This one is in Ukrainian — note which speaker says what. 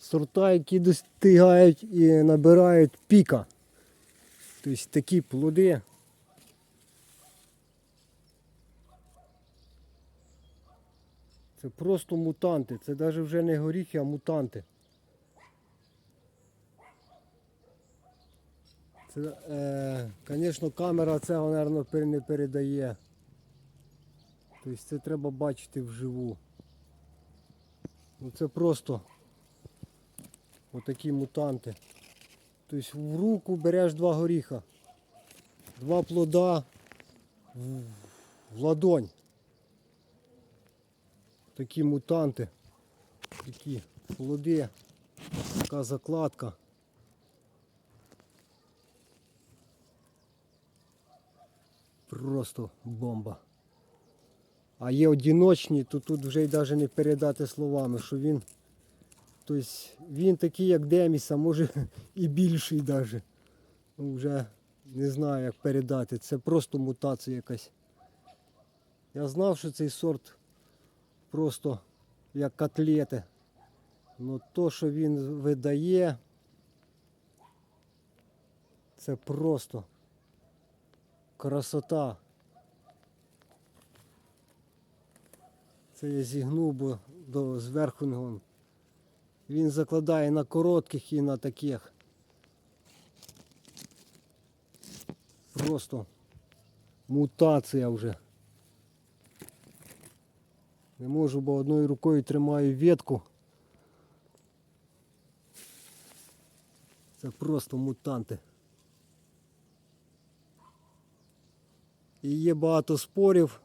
Speaker 1: сорта, які достигають і набирають піка. Тобто такі плоди. Це просто мутанти. Це навіть вже не горіхи, а мутанти. Це, е, звісно, камера цього, мабуть, не передає. Тобто це треба бачити вживу. Ну це просто отакі мутанти. Тобто в руку береш два горіха, два плода в, ладонь. Такі мутанти, такі плоди, така закладка. Просто бомба. А є одиночні, то тут вже й навіть не передати словами, що він. Тобто він такий, як Деміса, може і більший навіть. Ну, вже не знаю, як передати. Це просто мутація якась. Я знав, що цей сорт просто як котлети. Ну то, що він видає, це просто красота. Це я зігнув, бо до зверху. Він закладає на коротких і на таких. Просто мутація вже. Не можу, бо одною рукою тримаю ветку. Це просто мутанти. І є багато спорів